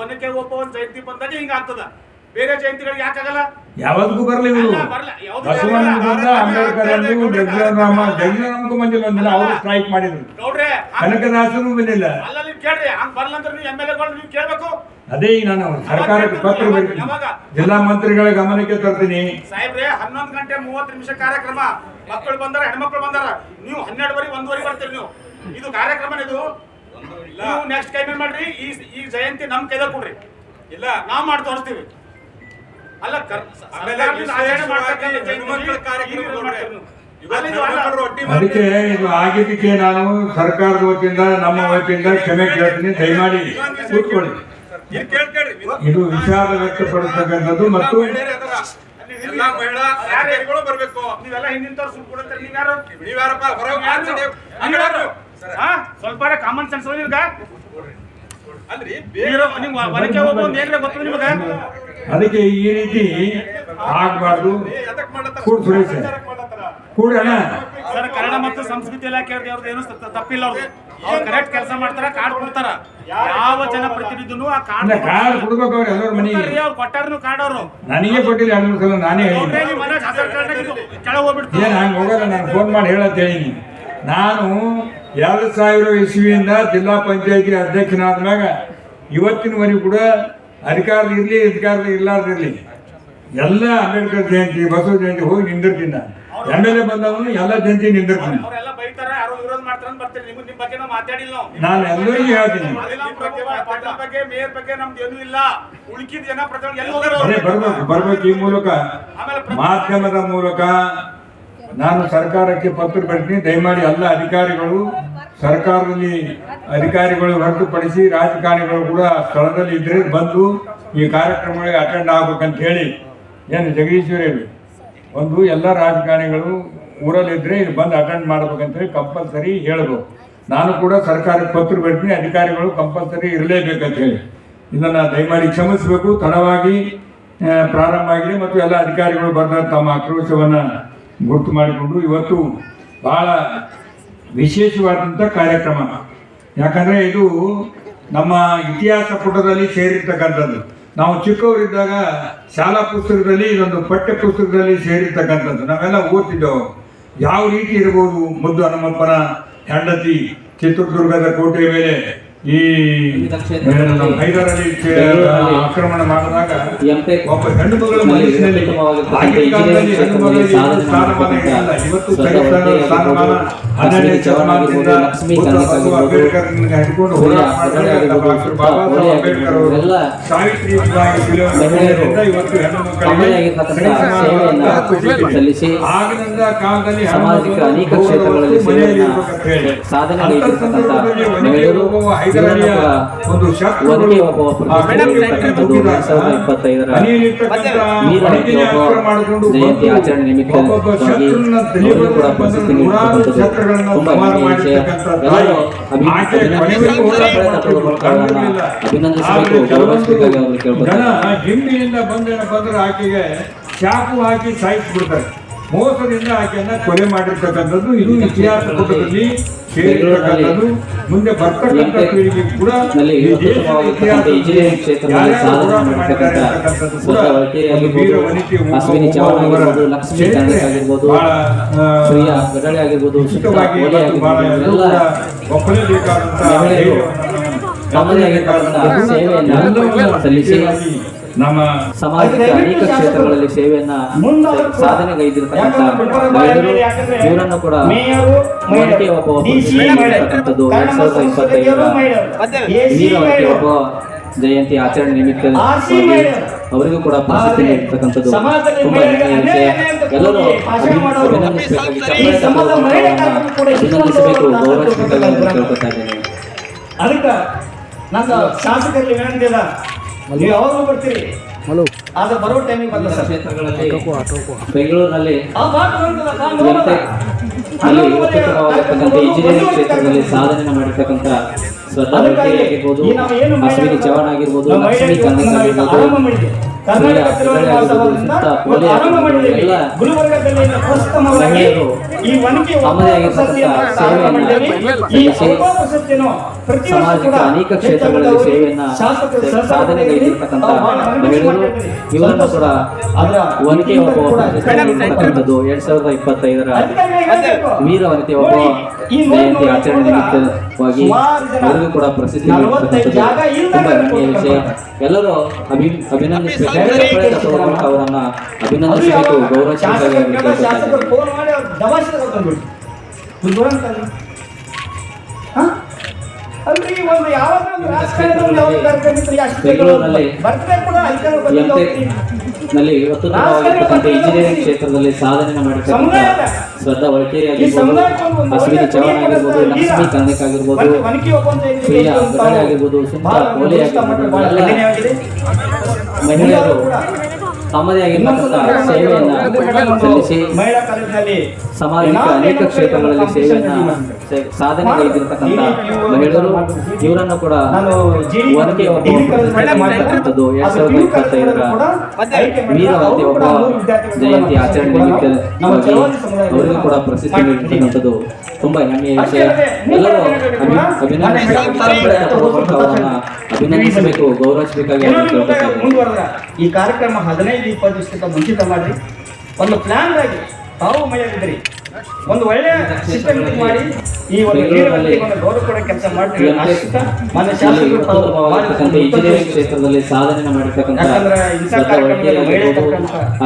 ಒನಕೆ ಒಬ್ಬ ಜಯಂತಿ ಬಂದಾಗ ಹಿಂಗ ಆಗ್ತದ ಬೇರೆ ಜಯಂತಿಗಳಿಗೆ ಯಾಕಾಗಲ್ಲ? ಯಾವತ್ತಿಗೂ ಬರಲಿ ಇವರು. ಅಲ್ಲ, ಬರ್ಲ. ಯಾವ್ದು ಬಸವಣ್ಣ ಬರಲ್ಲ. ಬಂದ ಅಂಬೇಡ್ಕರ್ ಅಂದ್ರು ಜಗಜೀವನರಾಮ ಜಗಜೀವನರಾಮಕ್ಕೂ ಬಂದಿಲ್ಲ. ಒಂದಿನ ಅವರು ಸ್ಟ್ರೈಕ್ ಮಾಡಿದ್ರು. ಹಂಗ್- ಬಂದಿಲ್ಲ. ಅಲ್ಲ ನೀವು ಕೇಳ್ರಿ ಹಂಗ್ ಬರ್ಲ ಅಂದ್ರೆ ನೀವು ಎಂ ಎಲ್ ಎಗಳು ನೀವು ಕೇಳ್ಬೇಕು. ಅದೇ ಈಗ ನಾನು ಸರ್ಕಾರಕ್ಕೆ ಪತ್ರ ಬರೀತೀನಿ. ಯಾವಾಗ? ಜಿಲ್ಲಾ ಮಂತ್ರಿಗಳ ಗಮನಕ್ಕೆ ತರ್ತೀನಿ. ಸಾಹೇಬ್ರೆ ಹನ್ನೊಂದ್ ಗಂಟೆ ಮೂವತ್ತು ನಿಮಿಷ ಕಾರ್ಯಕ್ರಮ. ಮಕ್ಕಳು ಬಂದಾರ ಹೆಣ್ಮಕ್ಳು ಬಂದಾರ. ನೀವು ಹನ್ನೆರಡುವರೆ ಒಂದುವರೆ ಬರ್ತೀರಿ ನೀವು. ಇದು ಕಾರ್ಯಕ್ರಮ ಇದು. ನೀವು ನೆಕ್ಸ್ಟ್ ಕೈ ಮಾಡ್ರಿ ಈ ಈ ಜಯಂತಿ ನಮ್ ಕೈದಾಗ ಕೊಡ್ರಿ. ಇಲ್ಲ. ನಾವ್ ಮಾಡಿ ತೋರಿಸ್ತೀವಿ ಅಲ್ಲ ಅದಕ್ಕೆ ಇದು ಆಗಿದ್ದಕ್ಕೆ ನಾನು ಸರ್ಕಾರದ ವತಿಯಿಂದ ನಮ್ಮ ವತಿಯಿಂದ ಕ್ಷಮೆ ಕೇಳ್ತೀನಿ. ದಯಮಾಡಿ ಕೂತ್ಕೊಳ್ಳಿ. ಇದು ವಿಷಾದ ವ್ಯಕ್ತಪಡಿಸ್ತಕ್ಕಂಥದ್ದು ಮತ್ತು ಬರ್ಬೇಕು. ನೀವೆಲ್ಲ ಹಿಂದಿನ ತೋರ್ಸ್ ಕೊಡುತ್ತಾರೆ ನೀವ್ಯಾರು? ನೀವ್ಯಾರಪ್ಪ ಹೊರಗೆ ಸ್ವಲ್ಪ ಕಾಮನ್ ಸೆನ್ಸ್ ನಿಮ್ಗ? ಅಲ್ರಿ ಏನ್ರೆ ಗೊತ್ತದ ನಿಮಗ? ಅದಕ್ಕೆ ಈ ರೀತಿ ಆಗ್ಬಾರ್ದು. ಎದಕ್ ಮಾಡತ್ತಾರ? ಕೂಡ್ ಕೂಡಿ ಅಣ್ಣ. ಸರ್ ಕನ್ನಡ ಮತ್ತು ಸಂಸ್ಕೃತಿ ಇಲಾಖೆ ಅವ್ರದ್ದು ಏನು ತಪ್ಪಿಲ್ಲ ಅವ್ರು ಅವ್ರು ಕರೆಕ್ಟ್ ಕೆಲಸ ಮಾಡ್ತಾರ ಕಾರ್ಡ್ ಕೊಡ್ತಾರ. ಯಾವ ಜನಪ್ರತಿನಿಧಿನೂ ಆ ಕಾರ್ಡ್ ಕಾರ್ ಕೊಡ್ಬೇಕು ಅವ್ರು ಎಲ್ಲರ ಮನೆಗೆ. ಅವ್ರು ಕೊಟ್ಟಾರ ಕಾರ್ಡ್ ಅವರು. ನನಗೆ ಕೊಟ್ಟಿಲ್ಲ ಎರಡು ಮೂರು ಸಲ ನಾನೇ ಅವ್ರೇ ಹೇಳಿದ್ದೆ ನಿಮ್ ಮನೆ ಹಸರ್ ಕಾರ್ಡ್ ಕೆಳಗೆ ಹೋಗ್ಬಿಡ್ತು. ಏನು ಹಂಗೆ ಹೋಗಲ್ಲ ನಾನು ಫೋನ್ ಮಾಡಿ ಹೇಳತ್ ಹೇಳಿನಿ. ನಾನು ಎರಡು ಸಾವಿರ ಇಸ್ವಿಯಿಂದ ಜಿಲ್ಲಾ ಪಂಚಾಯತಿ ಅಧ್ಯಕ್ಷನಾದ ಮ್ಯಾಗ ಇವತ್ತಿನವರೆಗೂ ಕೂಡ ಅಧಿಕಾರದ ಇರಲಿ ಅಧಿಕಾರದ ಇರಲಾರ್ದಿರಲಿ. ಎಲ್ಲ ಅಂಬೇಡ್ಕರ್ ಜಯಂತಿ ಬಸವ ಜಯಂತಿ ಹೋಗಿ ನಿಂದಿರ್ತೀನಿ ಎಂ ಎಲ್ ಎ ಬಂದವನು ಎಲ್ಲ ಜಯಂತಿ ನಿಂದಿರ್ತೀನಿ. ನಾನು ಎಲ್ಲರಿಗೂ ಹೇಳ್ತೀನಿ. ಬರ್ಬೇಕು ಬರ್ಬೇಕು ಈ ಮೂಲಕ. ಮಾಧ್ಯಮದ ಮೂಲಕ ನಾನು ಸರ್ಕಾರಕ್ಕೆ ಪತ್ರ ಬರ್ತೀನಿ. ದಯಮಾಡಿ ಎಲ್ಲ ಅಧಿಕಾರಿಗಳು, ಸರ್ಕಾರದಲ್ಲಿ ಅಧಿಕಾರಿಗಳು ಹೊರತುಪಡಿಸಿ ರಾಜಕಾರಣಿಗಳು ಕೂಡ ಸ್ಥಳದಲ್ಲಿ ಇದ್ರೆ ಬಂದು ಈ ಕಾರ್ಯಕ್ರಮಗಳಿಗೆ ಅಟೆಂಡ್ ಆಗ್ಬೇಕಂತ ಹೇಳಿ ಏನು ಜಗದೀಶ್ವರಿ ಒಂದು ಎಲ್ಲ ರಾಜಕಾರಣಿಗಳು ಊರಲ್ಲಿದ್ದರೆ ಇಲ್ಲಿ ಬಂದು ಅಟೆಂಡ್ ಮಾಡ್ಬೇಕಂತೇಳಿ ಕಂಪಲ್ಸರಿ ಹೇಳಬೇಕು. ನಾನು ಕೂಡ ಸರ್ಕಾರಕ್ಕೆ ಪತ್ರ ಬರ್ತೀನಿ. ಅಧಿಕಾರಿಗಳು ಕಂಪಲ್ಸರಿ ಇರಲೇಬೇಕಂತ ಹೇಳಿ ಇದನ್ನು ದಯಮಾಡಿ ಕ್ಷಮಿಸಬೇಕು. ತಡವಾಗಿ ಪ್ರಾರಂಭ ಆಗಿದೆ ಮತ್ತು ಎಲ್ಲ ಅಧಿಕಾರಿಗಳು ಬರ್ತಾರೆ. ತಮ್ಮ ಆಕ್ರೋಶವನ್ನು ಗುರುತು ಮಾಡಿಕೊಂಡ್ರು ಇವತ್ತು ಬಹಳ ವಿಶೇಷವಾದಂಥ ಕಾರ್ಯಕ್ರಮ. ಯಾಕಂದರೆ ಇದು ನಮ್ಮ ಇತಿಹಾಸ ಪುಟದಲ್ಲಿ ಸೇರಿರ್ತಕ್ಕಂಥದ್ದು. ನಾವು ಚಿಕ್ಕವರಿದ್ದಾಗ ಶಾಲಾ ಪುಸ್ತಕದಲ್ಲಿ, ಇದೊಂದು ಪಠ್ಯ ಪುಸ್ತಕದಲ್ಲಿ ಸೇರಿರ್ತಕ್ಕಂಥದ್ದು. ನಾವೆಲ್ಲ ಓದ್ತಿದ್ದೆವು. ಯಾವ ರೀತಿ ಇರ್ಬೋದು ಮುದ್ದು ಹನುಮಪ್ಪನ ಹೆಂಡತಿ ಚಿತ್ರದುರ್ಗದ ಕೋಟೆಯ ಮೇಲೆ ಈ ಹೈದರಾಲಿ ಆಕ್ರಮಣ ಮಾಡಿದಾಗ ಒಬ್ಬ ಹೆಣ್ಣು ಮಗಳು ಮನಸ್ಸಿನಲ್ಲಿ. ಇವತ್ತು ಸ್ಥಾನಮಾನ ಹನ್ನೆರಡನೇ ಶತಮಾನದಿಂದ ಹಿಡ್ಕೊಂಡು ಹೋರಾಟ ಬಾಬಾ ಸಾಹೇಬ್ ಅಂಬೇಡ್ಕರ್ ಅವರು ಸಾವಿತ್ರಿಬಾಯಿ ಇವತ್ತು ಹೆಣ್ಣು ಮಕ್ಕಳಿಗೆ ಆಗಿನಿಂದ ಕಾಲದಲ್ಲಿ ಸಾಮಾಜಿಕ ಅನೇಕ ಕ್ಷೇತ್ರಗಳಲ್ಲಿ. ಸಾಧನೆ ಜೀವನದ ಒಂದು ಮಾಡಿಕೊಂಡು ಜಯಂತಿ ಆಚರಣೆ ನಿಮಿತ್ತ. ಅಭಿನಂದಿಸಬೇಕು, ಅಂದ್ರೆ ಆಕೆಗೆ ಚಾಕು ಹಾಕಿ ಸಾಯಿಸ್ಬಿಡ್ತಾರೆ. ಮೋಸದಿಂದ ಆಕೆಯನ್ನ ಕೊಲೆ ಮಾಡಿರ್ತಕ್ಕಂಥದ್ದು ಇದು ಇತಿಹಾಸ ಪುಟದಲ್ಲಿ ಸೇರಿರ್ತಕ್ಕಂಥದ್ದು ಮುಂದೆ ಬರ್ತಕ್ಕಂಥ ಪೀಳಿಗೆ ಕೂಡ ವೀರ ವನಿತೆ ಉಚಿತವಾಗಿ ಇವತ್ತು ಬಹಳ ಎಲ್ಲರೂ ಒಪ್ಪಲೇಬೇಕಾದಂತಹ ಸೇವೆಯನ್ನ ಸಲ್ಲಿಸಿ. ನಮ್ಮ ಸಮಾಜದ ಅನೇಕ ಕ್ಷೇತ್ರಗಳಲ್ಲಿ ಸೇವೆಯನ್ನ ಸಾಧನೆಗೈದಿರತಕ್ಕಂಥ ಇವರನ್ನು ಕೂಡ ಒನಕೆ ಒಬ್ಬ ಎರಡ್ ಸಾವಿರದ ಇಪ್ಪತ್ತೈದರ ಒಬ್ಬ ಜಯಂತಿ ಆಚರಣೆ ನಿಮಿತ್ತ ಅವರಿಗೂ ಕೂಡ ಪ್ರಶಸ್ತಿ ನೀಡಿರ್ತಕ್ಕಂಥದ್ದು ತುಂಬಾ ಹೆಮ್ಮೆಯ ವಿಷಯ. ಎಲ್ಲರೂ ಅಭಿನಂದಿಸಬೇಕು ಗೌರವಿಸಬೇಕಾಗಿ ಕೇಳ್ಕೊತಾ ಇದ್ದೇನೆ. ಅದಕ್ಕೆ ನನ್ನ ಶಾಸಕರಿಗೆ ವಿನಂತಿದ ನೀವು ಯಾವಾಗಲೂ ಬರ್ತೀರಿ ಆದ್ರೆ ಬರೋ ಟೈಮಿಗೆ ಸರ್ ಕ್ಷೇತ್ರಗಳಲ್ಲಿ ಬೆಂಗಳೂರಿನಲ್ಲಿ ಅಲ್ಲಿ ಉತ್ತಮವಾಗಿರ್ತಕ್ಕಂಥ ಇಂಜಿನಿಯರಿಂಗ್ ಕ್ಷೇತ್ರದಲ್ಲಿ ಸಾಧನೆ ಮಾಡಿರ್ತಕ್ಕಂಥ ಸ್ವತಃ ಆಗಿರ್ಬೋದು ಈ ನಾವು ಏನು ಅಶ್ವಿನಿ ಚೌಹಾಣ್ ಆಗಿರ್ಬೋದು ಲಕ್ಷ್ಮೀ ಚಂದ್ರ ಕನ್ನಡ ಆಗಿರ್ಬೋದು ಕರ್ನಾಟಕ ಆರಂಭ ಮಾಡಿದ್ದೇವೆ ಗುಲ್ಬರ್ಗದಲ್ಲಿ ಪ್ರಸ್ತುತವಾಗಿ ಈ ಒನಕೆ. ಈ ಪ್ರಶಸ್ತಿಯನ್ನು ಪ್ರತಿ ಕೂಡ ಅನೇಕ ಕ್ಷೇತ್ರಗಳಲ್ಲಿ ಸೇವೆಯನ್ನ ಸಾಧನೆ ಸಾಧನೆಗೈದಿರ್ತಕ್ಕಂಥ ಮಹಿಳೆಯರು ಇವರನ್ನು ಕೂಡ ಅದರ ವನಿತೆ ಒಬ್ಬ ಎರಡ್ ಸಾವಿರದ ಇಪ್ಪತ್ತೈದರ ವೀರ ವನಿತೆ ಒಬ್ಬ ಜಯಂತಿ ಆಚರಣೆ ನಿಮಿತ್ತವಾಗಿ ಅವರಿಗೂ ಕೂಡ ಪ್ರಸಿದ್ಧಿ ತುಂಬ ಹೆಮ್ಮೆಯ ವಿಷಯ. ಎಲ್ಲರೂ ಅಭಿ ಅಭಿನಂದಿಸಬೇಕು ಅವರನ್ನ ಅಭಿನಂದಿಸಬೇಕು. ಗೌರವಿಸಬೇಕು ಒಂದು ಯಾವಾಗ ಯಾವಾಗ ಅಷ್ಟು ಕೂಡ ಅಧಿಕಾರ ಇಂಜಿನಿಯರಿಂಗ್ ಕ್ಷೇತ್ರದಲ್ಲಿ ಸಾಧನೆ ಮಾಡಿರ್ತಕ್ಕಂಥ ಶ್ರದ್ಧಾ ವೈಕೇರಿ ಈ ಆಗಿರ್ಬೋದು ಅಶ್ವಿನಿ ಚೌಹಾಣ್ ಆಗಿರ್ಬೋದು. ಲಕ್ಷ್ಮೀ ಕಾಂದೇಕ್ ಆಗಿರ್ಬೋದು ಪ್ರಿಯಾ ಆಗಿರ್ಬೋದು ಸುಂದರ ಕೋಲೆ ಗಣ್ಯವಾಗಿದೆ. ಮಹಿಳೆಯರು ತಮ್ಮದೇ ಆಗಿರ್ತಕ್ಕಂಥ ಸೇವೆಯನ್ನು ಸಲ್ಲಿಸಿ ಸಮಾಜಕ್ಕೆ ಅನೇಕ ಕ್ಷೇತ್ರಗಳಲ್ಲಿ ಸೇವೆಯನ್ನು ಸಾಧನೆಗೈದಿರ್ತಕ್ಕಂಥ ಮಹಿಳೆಯರು ಇವರನ್ನು ಕೂಡ ಒನಕೆ ಮಾಡಿರ್ತಕ್ಕಂಥದ್ದು ಎರಡ್ ಸಾವಿರದ ಇಪ್ಪತ್ತೈದರ. ವೀರವತಿ ಒಬ್ಬ ಜಯಂತಿ ಆಚರಣೆ ಸಮುದಾಯದ ಅವರಿಗೂ ಕೂಡ ಪ್ರಶಸ್ತಿ ನೀಡಿರ್ತಕ್ಕಂಥದ್ದು ತುಂಬಾ ಹೆಮ್ಮೆಯ ವಿಷಯ ಎಲ್ಲರೂ ಮುಂದೆ ಅಭಿ- ಅಭಿನಂದಿಸಬೇಕು. ಗೌರವಿಸಬೇಕಾಗಿ ಈ ಕಾರ್ಯಕ್ರಮ ಹದಿನೈದು ಇಪ್ಪತ್ತು ದಿವಸಕ್ಕಿಂತ ಮುಂಚಿತ ಮಾಡಿ ಒಂದು ಪ್ಲಾನ್ ಆಗಿ ತಾವು ಮಳೆಯಿದ್ರಿ ಒಂದು ಒಳ್ಳೆಯ ಸಿಸ್ಟಮೆಟಿಕ್ ಮಾಡಿ ಈ ಒಂದು ನೀರಿನಲ್ಲಿ ಒಂದು ಗೌರವ ಕೊಡೋ ಕೆಲಸ ಮಾಡ್ತೀವಿ. ಮಾನ್ಯ ಶಾಸಕರು ಇಂಜಿನಿಯರಿಂಗ್ ಕ್ಷೇತ್ರದಲ್ಲಿ ಸಾಧನೆ ಮಾಡಿರ್ತಕ್ಕಂಥ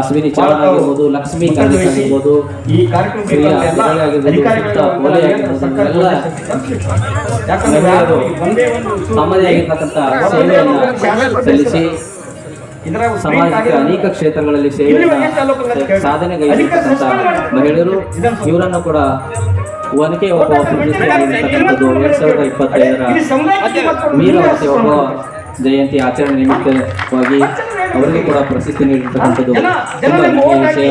ಅಶ್ವಿನಿ ಚೌಹಾಣ್ ಆಗಿರ್ಬೋದು ಲಕ್ಷ್ಮೀ ಕಾಂತ್ ಆಗಿರ್ಬೋದು ಈ ಕಾರ್ಯಕ್ರಮ ತಮ್ಮದೇ ಆಗಿರ್ತಕ್ಕಂಥ ಸೇವೆಯನ್ನು ಸಲ್ಲಿಸಿ ಸಮಾಜಕ್ಕೆ ಅನೇಕ ಕ್ಷೇತ್ರಗಳಲ್ಲಿ ಸೇವೆ ಸಾಧನೆಗೈದಿರ್ತಕ್ಕಂಥ ಮಹಿಳೆಯರು ಇವರನ್ನು ಕೂಡ ಒನಕೆ ಒಬ್ಬ ಪ್ರಶಸ್ತಿ ನೀಡಿರ್ತಕ್ಕಂಥದ್ದು ಎರಡ್ ಸಾವಿರದ ಇಪ್ಪತ್ತೈದರ ವೀರವತಿ ಒಬ್ಬ ಜಯಂತಿ ಆಚರಣೆ ನಿಮಿತ್ತವಾಗಿ ಅವರಿಗೂ ಕೂಡ ಪ್ರಶಸ್ತಿ ನೀಡಿರ್ತಕ್ಕಂಥದ್ದು ವಿಷಯ.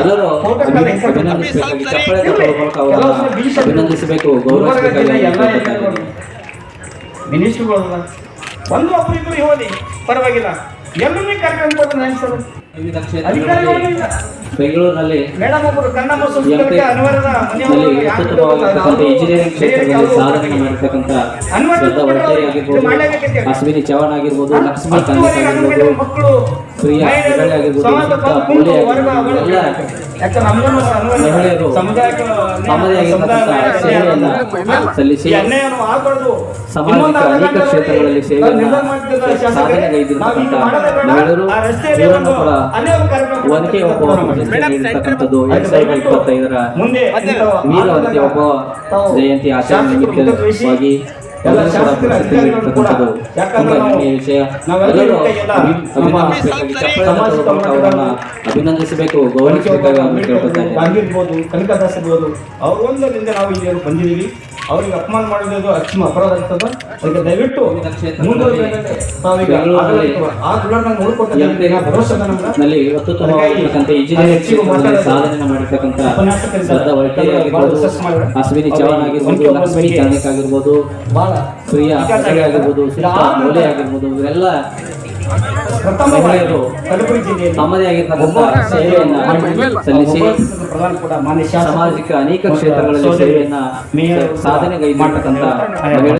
ಎಲ್ಲರೂ ಅಭಿ- ಅಭಿನಂದಿಸಬೇಕಾಗಿ ಚಪ್ಪಾಳೆ ತಟ್ಟುವ ಮೂಲಕ ಅವರನ್ನ ಅಭಿನಂದಿಸಬೇಕು ಗೌರವಿಸಬೇಕಾಗಿ ಒಂದು ಒಬ್ರು ಇಬ್ರು ಹೋಗಿ ಪರವಾಗಿಲ್ಲ ಎಲ್ಲರೂ. ಬೆಂಗಳೂರಿನಲ್ಲಿ ಮೇಡಮ್ ಒಬ್ಬರು ಕನ್ನಡ ಎಂಟೆಕ್ ಸಂಸ್ಕೃತಿಗೆ ಅನಿವಾರ್ಯದ ನಲ್ಲಿ ಇಂಜಿನಿಯರಿಂಗ್ ಕ್ಷೇತ್ರದಲ್ಲಿ ಸಾಧನೆ ಮಾಡಿರ್ತಕ್ಕಂಥ ಶ್ರದ್ಧಾ ವೈದ್ಯರಿ ಆಗಿರ್ಬೋದು ಅಶ್ವಿನಿ ಚವಾಣ್ ಆಗಿರ್ಬೋದು ಲಕ್ಷ್ಮೀ ಕಾಂತ್ ಆಗಿರ್ಬೋದು ಪ್ರಿಯಾ ಮಹಿಳೆಯರು ಸಲ್ಲಿಸಿ ಸಮಾಜಕ್ಕೆ ಅನೇಕ ಕ್ಷೇತ್ರಗಳಲ್ಲಿ ಸೇವೆ ಸಾಧನೆಗೈದಿರ್ತಕ್ಕಂಥ ಮಹಿಳೆಯರು ಇವರನ್ನು ಕೂಡ ಒನಕೆ ಒಬ್ಬ ಪ್ರಶಸ್ತಿ ನೀಡಿರ್ತಕ್ಕಂಥದ್ದು ಎರಡ್ ಸಾವಿರದ ಇಪ್ಪತ್ತೈದರ ಒಬ್ಬ ಜಯಂತಿ ಆಚರಣೆ ನಿಮಿತ್ತವಾಗಿ ಕೂಡ ವಿಷಯ ಅಭಿನಂದಿಸಬೇಕು ಗೌರವಿಸಬೇಕಾಗಿ ಅಂತ ಇದ್ದೀನಿ. ಆಗಿರ್ಬೋದು ಕನಕದಾಸ್ ಇರ್ಬೋದು ಅವ್ರ ನಾವು ಇಲ್ಲಿ ಬಂದಿದ್ದೀವಿ ಅವ್ರಿಗೆ ಅಪಮಾನ ಮಾಡಿದ್ದು ಅಕ್ಷಮ ಅಪರಾಧ ಆಗ್ತದ ಅದಕ್ಕೆ ದಯವಿಟ್ಟು ತಾವೀಗ ಆ ಭರವಸೆ ಅತ್ಯುತ್ತಮವಾಗಿರ್ತಕ್ಕಂಥ ಇಂಜಿನಿಯರಿಂಗ್ ಸಾಧನೆ ಮಾಡಿರ್ತಕ್ಕಂಥ ಶ್ರದ್ಧಾ ವೈದ್ಯರಿ ಆಗಿರ್ಬೋದು ಅಶ್ವಿನಿ ಚೌಹಾಣ್ ಆಗಿರ್ಬೋದು ಲಕ್ಷ್ಮಿ ಆಗಿರ್ಬೋದು ಬಹಳ ಪ್ರಿಯಾ ಆಗಿರ್ಬೋದು ಆಗಿರ್ಬೋದು ಪ್ರಥಮ ಮಹಿಳೆಯರು ತಮ್ಮದೇ ಆಗಿರ್ತಕ್ಕಂಥ ಸೇವೆಯನ್ನ ಸಲ್ಲಿಸಿ ಪ್ರಧಾನ ಕೂಡ ಮಾನ್ಯ ಸಾಮಾಜಿಕ ಸಮಾಜಕ್ಕೆ ಅನೇಕ ಕ್ಷೇತ್ರಗಳಲ್ಲಿ ಸೇವೆಯನ್ನ ಸಾಧನೆಗೈದಿರ್ತಕ್ಕಂಥ